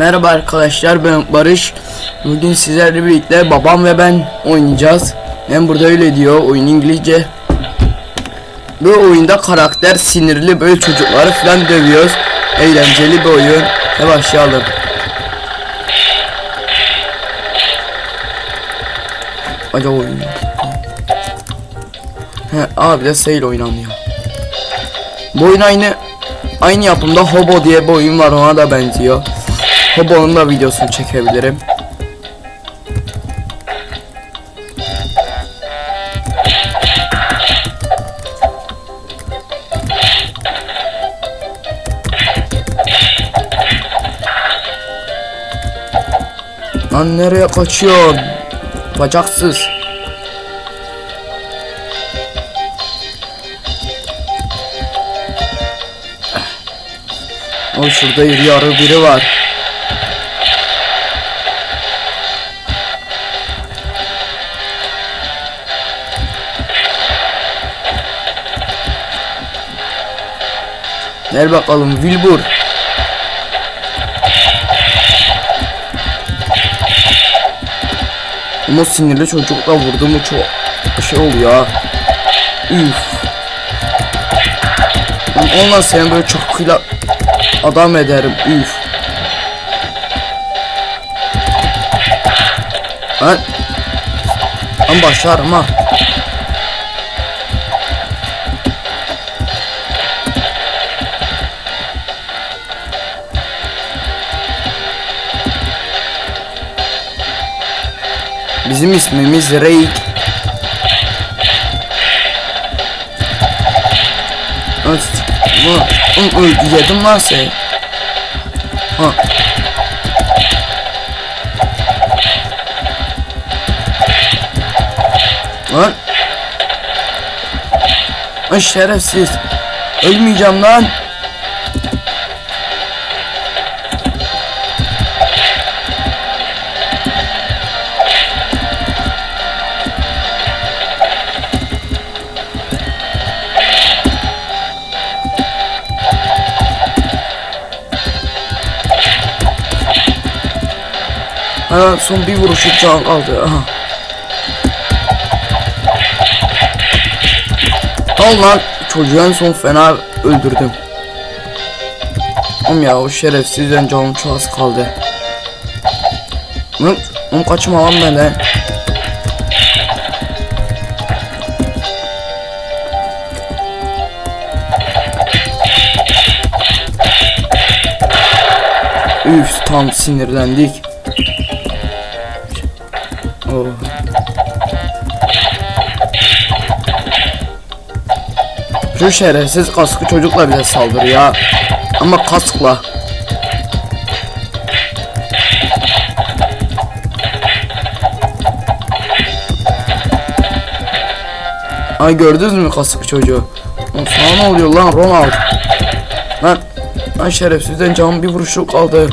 Merhaba arkadaşlar ben Barış. Bugün sizlerle birlikte babam ve ben oynayacağız. Hem burada öyle diyor oyun İngilizce. Bu oyunda karakter sinirli böyle çocukları falan dövüyoruz. Eğlenceli bir oyun. Ve başlayalım. Acaba oyun. He, abi de Sail oynanıyor. Bu oyun aynı aynı yapımda Hobo diye bir oyun var ona da benziyor. Hobo'nun da videosunu çekebilirim. Lan nereye kaçıyorsun? Bacaksız. O şurada yarı biri var. Gel bakalım Wilbur. Ama sinirli çocukla vurdu mu çok şey oluyor. Üf. Onunla seni böyle çok kıyla adam ederim. Üf. Ben ben başlarım ha. Bizim ismimiz Reik. Bu, yedim lan sen. Ha. Lan. Lan şerefsiz. Ölmeyeceğim lan. Ha, son bir vuruşu can kaldı. Aha. Al lan çocuğu en son fena öldürdüm. Oğlum ya o şerefsizden canım çok az kaldı. Lan oğlum kaçma lan benden. Üf tam sinirlendik. Oh. Şu şerefsiz kaskı çocukla bize saldırıyor Ama kaskla. Ay gördünüz mü kaskı çocuğu? Lan Sana ne oluyor lan Ronald? Lan, lan şerefsizden canım bir vuruşu kaldı.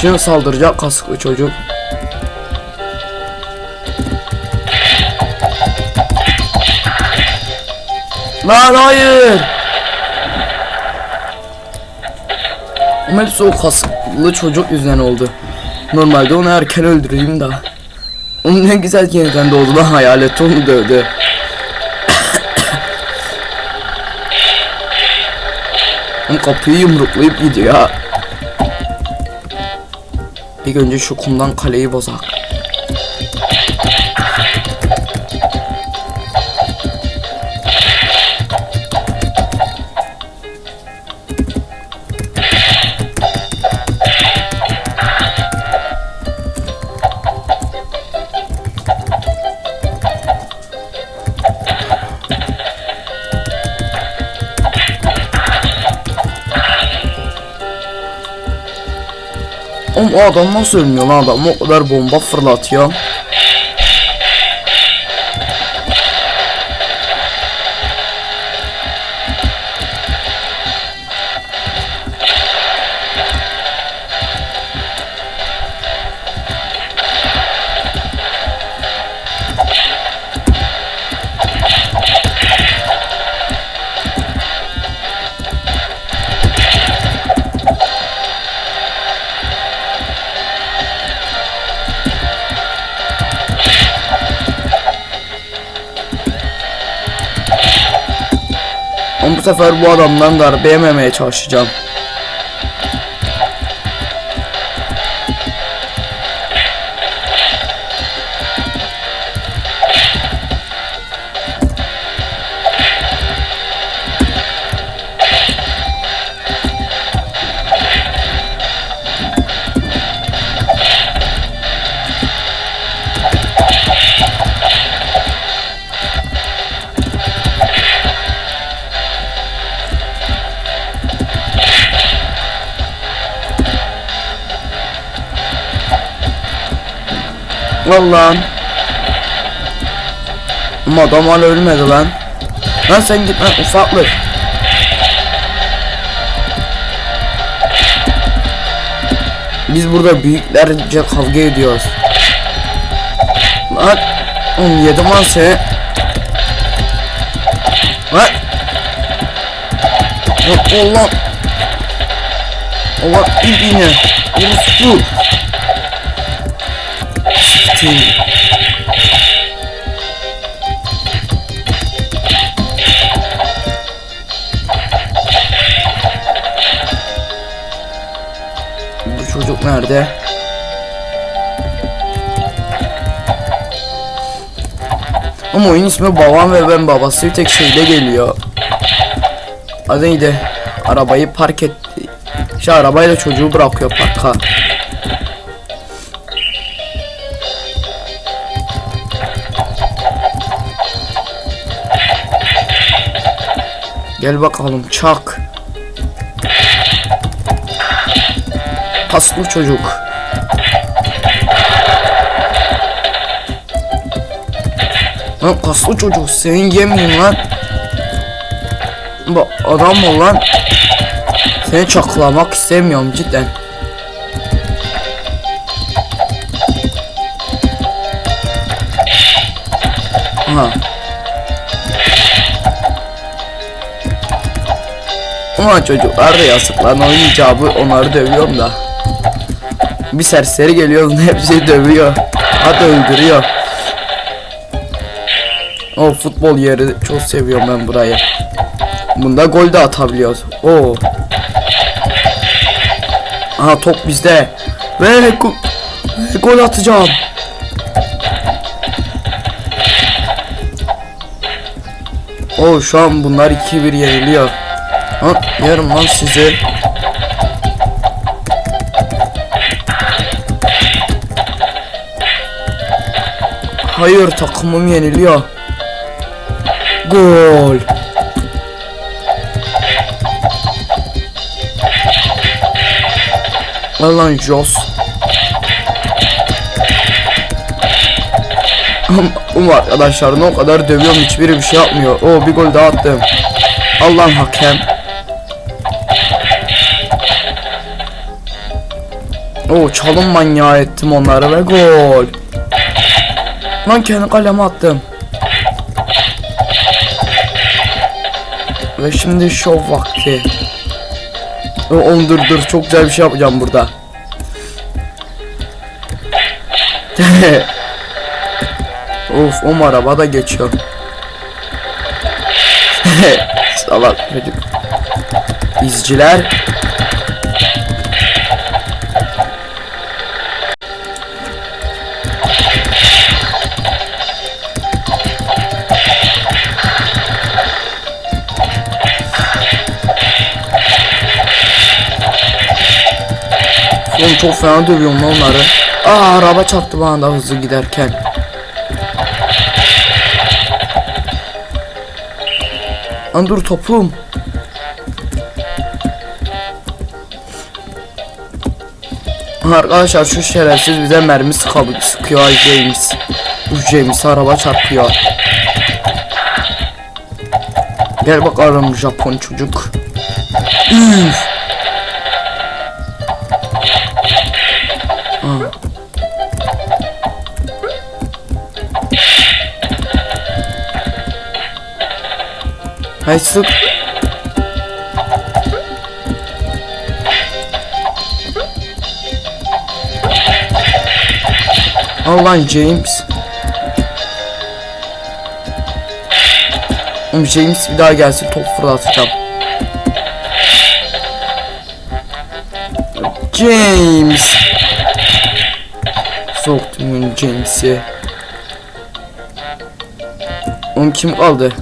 Şimdi saldıracak kasklı çocuk. Lan hayır. Ama hepsi o kaslı çocuk yüzünden oldu. Normalde onu erken öldüreyim da. Onun ne güzel yeniden doğdu lan hayalet onu dövdü. Kapıyı yumruklayıp gidiyor. Bir önce şu kumdan kaleyi bozak. Oğlum o adam nasıl ölmüyor lan adam o kadar bomba fırlatıyor. Sefer bu adamdan darbe yememeye çalışacağım. Vallahi. Ama adam hala ölmedi lan. Lan sen git lan ufaklık. Biz burada büyüklerce kavga ediyoruz. Lan oğlum yedim lan. Lan. Allah. Allah ibine. Orospu. Siktir. Bu çocuk nerede? Ama oyun ismi babam ve ben babası bir tek şeyde geliyor. Adı neydi? Arabayı park etti. İşte arabayla çocuğu bırakıyor parka. Gel bakalım çak. Paslı çocuk. Lan kaslı çocuk senin yemeyeyim lan. Bu adam ol lan. Seni çaklamak istemiyorum cidden. Ha. Ama çocuklar da yazık lan oyun icabı onları dövüyorum da. Bir serseri geliyor bunu hepsi dövüyor. Hatta öldürüyor. O futbol yeri çok seviyorum ben burayı. Bunda gol de atabiliyoruz. Oo. Aha top bizde. Ve go- gol atacağım. Oo şu an bunlar 2-1 yeniliyor. Lan yerim lan sizi. Hayır takımım yeniliyor. Gol. Lan lan Jos. Um arkadaşlarını o kadar dövüyorum hiçbiri bir şey yapmıyor. Oo bir gol daha attım. Allah'ın hakem. Oo çalım manyağı ettim onları ve gol. Lan kendi kaleme attım. Ve şimdi şov vakti. Oğlum dur dur çok güzel bir şey yapacağım burada. of o araba da geçiyor. Salak çocuk. İzciler. Oğlum çok fena dövüyorum onları. Aa araba çarptı bana da hızlı giderken. Lan dur topum. Arkadaşlar şu şerefsiz bize mermi sıkıyor, sıkıyor James. Bu James araba çarpıyor. Gel bakalım Japon çocuk. Üf. Hay sık. Al lan James. Oğlum James bir daha gelsin top fırlatacağım. James. Soktum James'i. Oğlum kim kaldı?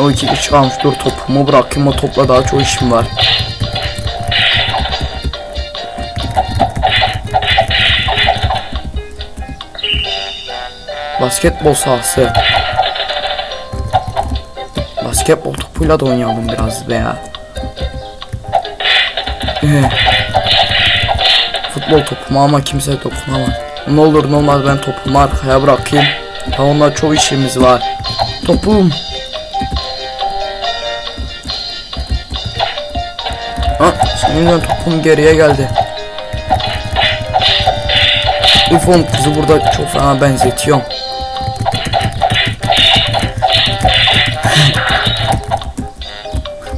O iki kişi kalmış. Dur topumu bırakayım o topla daha çok işim var. Basketbol sahası. Basketbol topuyla da oynayalım biraz be ya. Eh. Futbol topuma ama kimse dokunamaz. Ne olur ne olmaz ben topumu arkaya bırakayım. Ya onunla çok işimiz var. Topum. Ha, topum geriye geldi. Ufon kızı burada çok fena benzetiyorum.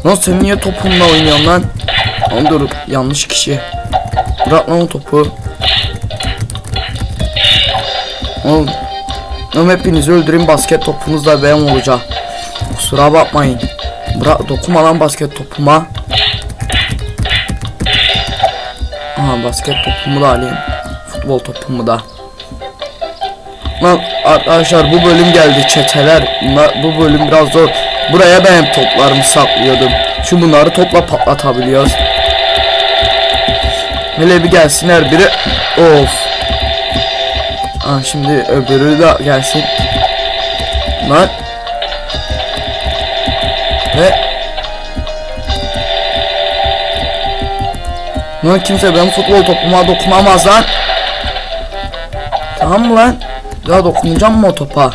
Lan sen niye topunla oynuyorsun lan? Lan dur yanlış kişi. Bırak lan o topu. Oğlum. Oğlum hepinizi öldüreyim basket topunuz da benim olacak. Kusura bakmayın. Bırak dokunma lan basket topuma. Aha basket topumu da alayım. Futbol topumu da. Lan arkadaşlar bu bölüm geldi çeteler. Bunlar, bu bölüm biraz zor. Buraya ben toplarımı saklıyordum. Şu bunları topla patlatabiliyoruz. Hele bir gelsinler biri. Of. Aa, şimdi öbürü de gelsin. Lan. Ve Lan kimse benim futbol topuma dokunamaz lan. Tamam lan? Daha dokunacağım mı o topa?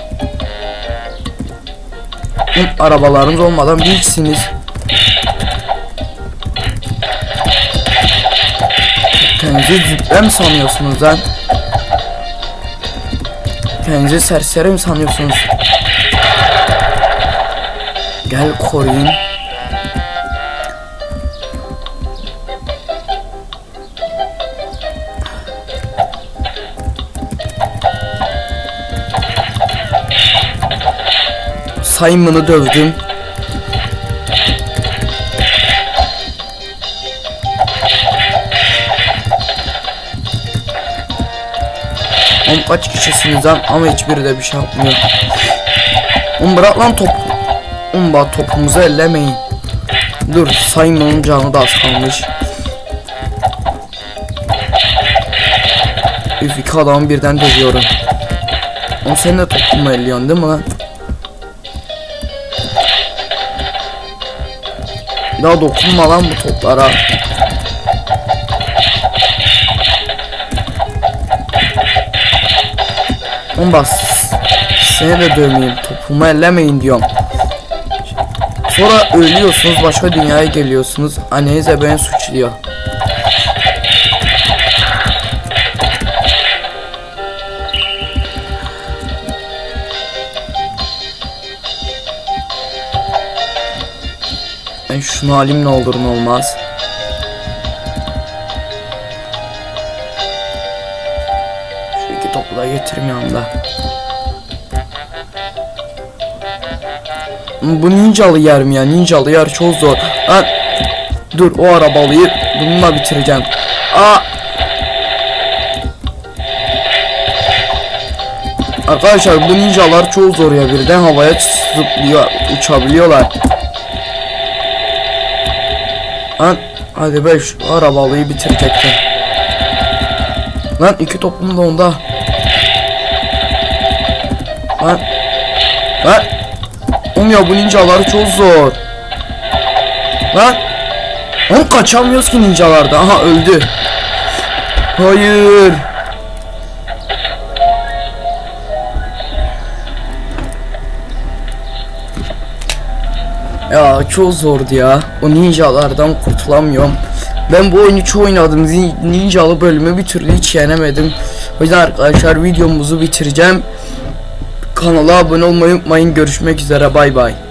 Arabalarınız olmadan büyüksünüz. Kendinizi züppe sanıyorsunuz lan? Kendinizi serseri mi sanıyorsunuz? Gel koruyun. Simon'ı dövdüm. Oğlum kaç kişisiniz lan ama hiçbiri de bir şey yapmıyor. Oğlum bırak lan top. Oğlum bak topumuzu ellemeyin. Dur Simon'un canı da az kalmış. Üf iki adamı birden dövüyorum. Oğlum sen de topumu elliyorsun değil mi lan? Daha dokunma lan bu toplara. Oğlum bak seni de dövmeyeyim topumu ellemeyin diyorum. Sonra ölüyorsunuz başka dünyaya geliyorsunuz. Anneniz de beni suçluyor. Ben şunu alayım ne olur ne olmaz. Şu iki topu da. Bu ninjalı yer mi ya? Ninjalı yer çok zor. Lan dur o arabalıyı bununla bitireceğim. Aa! Arkadaşlar bu ninjalar çok zor ya birden havaya zıplıyor, uçabiliyorlar. Lan hadi be şu arabalıyı bitirecektim. Lan iki topum da onda. Lan. Lan. Oğlum ya bu ninjalar çok zor. Lan. Oğlum kaçamıyoruz ki ninjalarda. Aha öldü. Hayır. Ya çok zordu ya. O ninjalardan kurtulamıyorum. Ben bu oyunu çok oynadım. Nin- Ninjalı bölümü bir türlü hiç yenemedim. O yüzden arkadaşlar videomuzu bitireceğim. Kanala abone olmayı unutmayın. Görüşmek üzere. Bay bay.